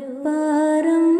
पारम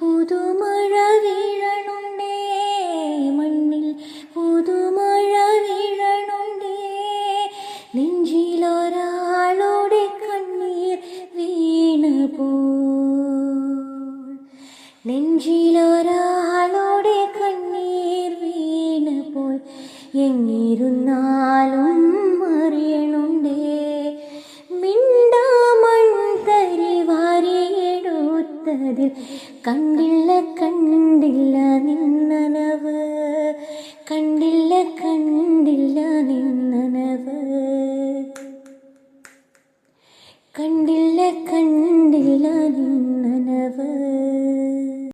പുതുമഴ വീഴണുണ്ടേ മണ്ണിൽ പുതുമഴ വീഴണുണ്ടേ. നെഞ്ചിലൊരാളുടെ കണ്ണീർ വീണ് പോ കണ്ണീർ വീണ് പോയി എങ്ങിരുന്നാലും കാതതിൽ കണ്ടില്ല കണ്ടില്ല നിന്നനവ്. കണ്ടില്ല കണ്ടില്ല നിന്നനവ്. കണ്ടില്ല കണ്ടില്ല നിന്ന